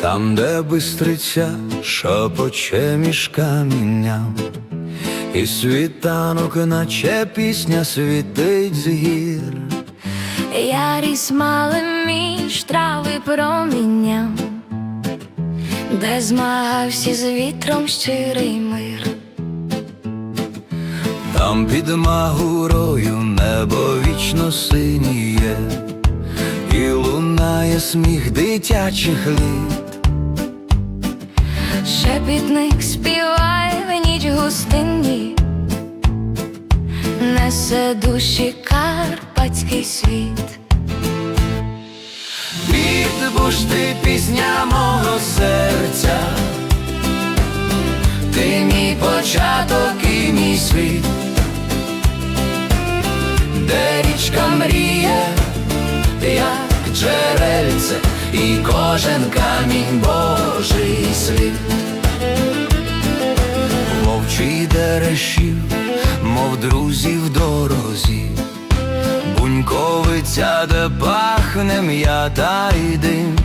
Там, де бистриця шепоче між камінням, і світанок, наче пісня світить з гір. Я ріс малим між трави промінням, де змагався з вітром щирий мир. Там під магурою небо вічно синіє, і лунає сміх дитячих літ. Шепітник співає в ніч густині, несе душі карпатський світ. Відбушти пісня мого серця, ти мій початок і мій світ, де річка мріє, як джерельце, і кожен камінь Божий друзі в дорозі. Буньковиця, де пахне м'ята і дим,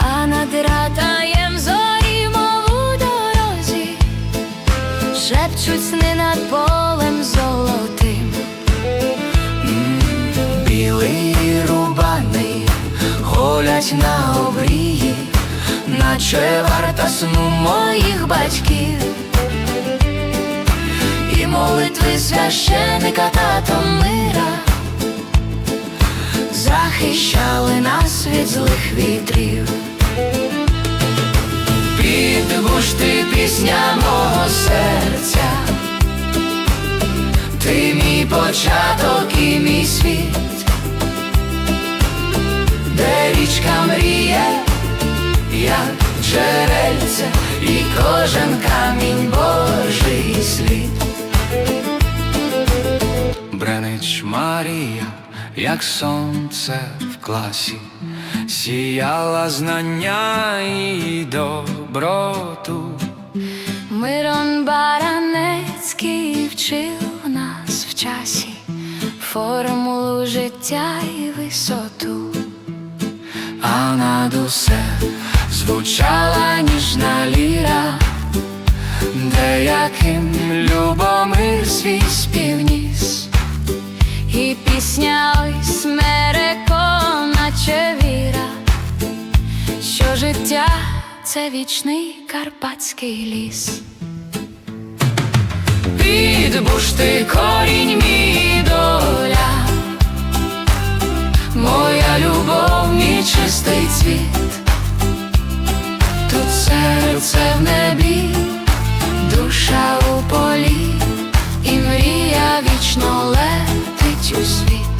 А над ратаєм зорі, мов у дорозі, шепчуть сни над полем золотим. білий рубаний, голять на обрії, наче варта сну моїх батьків. Молитви священика тато мира захищали нас від злих вітрів. Підбуш ти пісня мого серця, ти мій початок і мій світ, де річка мріє, як джерельце, і кожен камінь Бренич Марія, як сонце в класі, сіяла знання і доброту. Мирон Баранецький вчив нас в часі, формулу життя і висоту. А над усе звучала ніжна ліра, деяким Любомир це вічний карпатський ліс. Відбуш ти корінь мій доля, моя любов, мій чистий цвіт, тут серце в небі, душа у полі, і мрія вічно летить у світ.